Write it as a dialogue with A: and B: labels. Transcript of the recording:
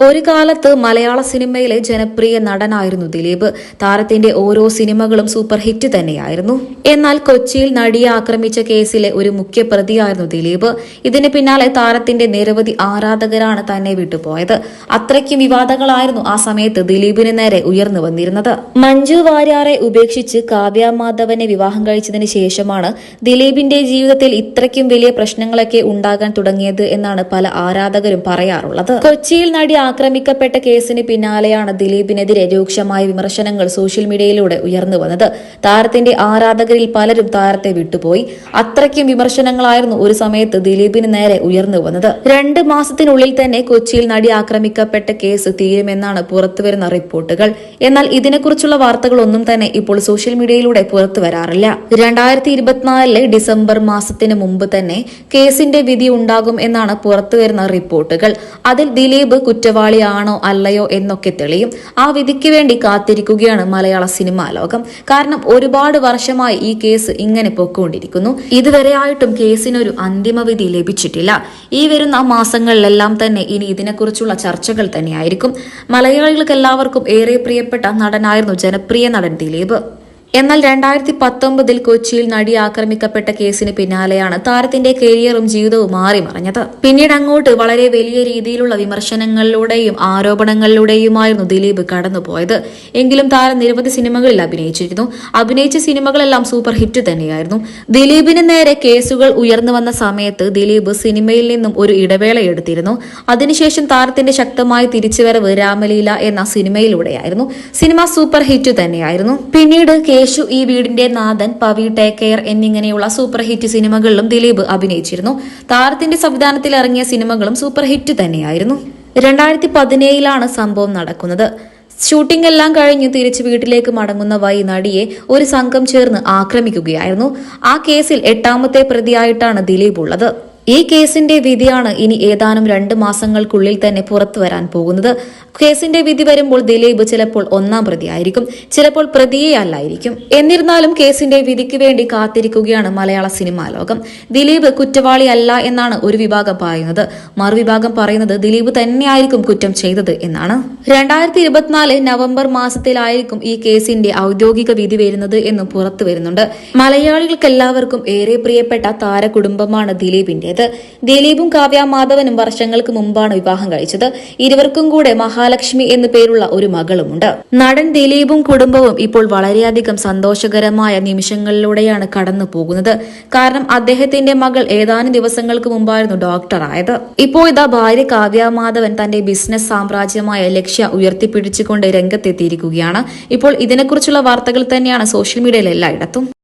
A: ഒരു കാലത്ത് മലയാള സിനിമയിലെ ജനപ്രിയ നടനായിരുന്നു ദിലീപ്. താരത്തിന്റെ ഓരോ സിനിമകളും സൂപ്പർ ഹിറ്റ് തന്നെയായിരുന്നു. എന്നാൽ കൊച്ചിയിൽ നടിയെ ആക്രമിച്ച കേസിലെ ഒരു മുഖ്യ പ്രതിയായിരുന്നു ദിലീപ്. ഇതിന് പിന്നാലെ താരത്തിന്റെ നിരവധി ആരാധകരാണ് തന്നെ വിട്ടുപോയത്. അത്രയ്ക്കും വിവാദങ്ങളായിരുന്നു ആ സമയത്ത് ദിലീപിന് നേരെ ഉയർന്നു വന്നിരുന്നത്. മഞ്ജു വാര്യാറെ ഉപേക്ഷിച്ച് കാവ്യ മാധവനെ വിവാഹം കഴിച്ചതിന് ശേഷമാണ് ദിലീപിന്റെ ജീവിതത്തിൽ ഇത്രയ്ക്കും വലിയ പ്രശ്നങ്ങളൊക്കെ ഉണ്ടാകാൻ തുടങ്ങിയത് എന്നാണ് പല ആരാധകരും പറയാറുള്ളത്. കൊച്ചിയിൽ നടി ആക്രമിക്കപ്പെട്ട കേസിന് പിന്നാലെയാണ് ദിലീപിനെതിരെ രൂക്ഷമായ വിമർശനങ്ങൾ സോഷ്യൽ മീഡിയയിലൂടെ ഉയർന്നു വന്നത്. താരത്തിന്റെ ആരാധകരിൽ പലരും താരത്തെ വിട്ടുപോയി. അത്രയ്ക്കും വിമർശനങ്ങളായിരുന്നു ഒരു സമയത്ത് ദിലീപിന് നേരെ ഉയർന്നു വന്നത്. രണ്ട് മാസത്തിനുള്ളിൽ തന്നെ കൊച്ചിയിൽ നടി ആക്രമിക്കപ്പെട്ട കേസ് തീരുമെന്നാണ് പുറത്തുവരുന്ന റിപ്പോർട്ടുകൾ. എന്നാൽ ഇതിനെക്കുറിച്ചുള്ള വാർത്തകളൊന്നും തന്നെ ഇപ്പോൾ സോഷ്യൽ മീഡിയയിലൂടെ പുറത്തു വരാറില്ല. രണ്ടായിരത്തി ഇരുപത്തിനാലിലെ ഡിസംബർ മാസത്തിന് മുമ്പ് തന്നെ കേസിന്റെ വിധി ഉണ്ടാകും എന്നാണ് പുറത്തുവരുന്ന റിപ്പോർട്ടുകൾ. അതിൽ ദിലീപ് കുറ്റവാളിയാണോ അല്ലയോ എന്നൊക്കെ തെളിയും. ആ വിധിക്ക് വേണ്ടി കാത്തിരിക്കുകയാണ് മലയാള സിനിമാ ലോകം. കാരണം ഒരുപാട് വർഷമായി ഈ കേസ് ഇങ്ങനെ പൊക്കോണ്ടിരിക്കുന്നു ഇതുവരെയായിട്ടും കേസിനൊരു അന്തിമ വിധി ലഭിച്ചിട്ടില്ല. ഈ വരുന്ന മാസങ്ങളിലെല്ലാം തന്നെ ഇനി ഇതിനെക്കുറിച്ചുള്ള ചർച്ചകൾ തന്നെയായിരിക്കും. മലയാളികൾക്ക് എല്ലാവർക്കും ഏറെ പ്രിയപ്പെട്ട നടനായിരുന്നു ജനപ്രിയ നടൻ ദിലീപ്. എന്നാൽ രണ്ടായിരത്തി പത്തൊമ്പതിൽ കൊച്ചിയിൽ നടി ആക്രമിക്കപ്പെട്ട കേസിന് പിന്നാലെയാണ് താരത്തിന്റെ കരിയറും ജീവിതവും മാറി മറിഞ്ഞത്. പിന്നീട് അങ്ങോട്ട് വളരെ വലിയ രീതിയിലുള്ള വിമർശനങ്ങളിലൂടെയും ആരോപണങ്ങളിലൂടെയുമായിരുന്നു ദിലീപ് കടന്നുപോയത്. എങ്കിലും താരം നിരവധി സിനിമകളിൽ അഭിനയിച്ചിരുന്നു. അഭിനയിച്ച സിനിമകളെല്ലാം സൂപ്പർ ഹിറ്റ് തന്നെയായിരുന്നു. ദിലീപിന് നേരെ കേസുകൾ ഉയർന്നു വന്ന സമയത്ത് ദിലീപ് സിനിമയിൽ നിന്നും ഒരു ഇടവേള എടുത്തിരുന്നു. അതിനുശേഷം താരത്തിന്റെ ശക്തമായ തിരിച്ചുവരവ് രാമലീല എന്ന സിനിമയിലൂടെയായിരുന്നു. സിനിമ സൂപ്പർ ഹിറ്റ് തന്നെയായിരുന്നു. പിന്നീട് കേശു ഈ വീടിന്റെ നാഥൻ പവി ടേക്ക് കെയർ എന്നിങ്ങനെയുള്ള സൂപ്പർ ഹിറ്റ് സിനിമകളിലും ദിലീപ് അഭിനയിച്ചിരുന്നു. താരത്തിന്റെ സംവിധാനത്തിൽ ഇറങ്ങിയ സിനിമകളും സൂപ്പർ ഹിറ്റ് തന്നെയായിരുന്നു. രണ്ടായിരത്തി പതിനേഴിലാണ് സംഭവം നടക്കുന്നത്. ഷൂട്ടിംഗ് എല്ലാം കഴിഞ്ഞ് തിരിച്ച് വീട്ടിലേക്ക് മടങ്ങുന്ന വൈ നടിയെ ഒരു സംഘം ചേർന്ന് ആക്രമിക്കുകയായിരുന്നു. ആ കേസിൽ എട്ടാമത്തെ പ്രതിയായിട്ടാണ് ദിലീപ് ഉള്ളത്. ഈ കേസിന്റെ വിധിയാണ് ഇനി ഏതാനും രണ്ട് മാസങ്ങൾക്കുള്ളിൽ തന്നെ പുറത്തു വരാൻ പോകുന്നത്. കേസിന്റെ വിധി വരുമ്പോൾ ദിലീപ് ചിലപ്പോൾ ഒന്നാം പ്രതിയായിരിക്കും ചിലപ്പോൾ പ്രതിയെ അല്ലായിരിക്കും. എന്നിരുന്നാലും കേസിന്റെ വിധിക്ക് വേണ്ടി കാത്തിരിക്കുകയാണ് മലയാള സിനിമാ ലോകം. ദിലീപ് കുറ്റവാളി അല്ല എന്നാണ് ഒരു വിഭാഗം പറയുന്നത്. മറുവിഭാഗം പറയുന്നത് ദിലീപ് തന്നെയായിരിക്കും കുറ്റം ചെയ്തത് എന്നാണ്. രണ്ടായിരത്തി ഇരുപത്തിനാല് നവംബർ മാസത്തിലായിരിക്കും ഈ കേസിന്റെ ഔദ്യോഗിക വിധി വരുന്നത് എന്നും പുറത്തു വരുന്നുണ്ട്. മലയാളികൾക്കെല്ലാവർക്കും ഏറെ പ്രിയപ്പെട്ട താരകുടുംബമാണ് ദിലീപിന്റേത് ദിലീപും കാവ്യ മാധവനും വർഷങ്ങൾക്ക് മുമ്പാണ് വിവാഹം കഴിച്ചത്. ഇരുവർക്കും കൂടെ മഹാലക്ഷ്മി എന്നു പേരുള്ള ഒരു മകളുമുണ്ട്. നടൻ ദിലീപും കുടുംബവും ഇപ്പോൾ വളരെയധികം സന്തോഷകരമായ നിമിഷങ്ങളിലൂടെയാണ് കടന്നു പോകുന്നത്. കാരണം അദ്ദേഹത്തിന്റെ മകൾ ഏതാനും ദിവസങ്ങൾക്ക് മുമ്പായിരുന്നു ഡോക്ടറായത് ഇപ്പോൾ ഇതാ ഭാര്യ കാവ്യ മാധവൻ തന്റെ ബിസിനസ് സാമ്രാജ്യമായ ലക്ഷ്യ ഉയർത്തിപ്പിടിച്ചുകൊണ്ട് രംഗത്തെത്തിയിരിക്കുകയാണ്. ഇപ്പോൾ ഇതിനെക്കുറിച്ചുള്ള വാർത്തകൾ തന്നെയാണ് സോഷ്യൽ മീഡിയയിൽ എല്ലായിടത്തും.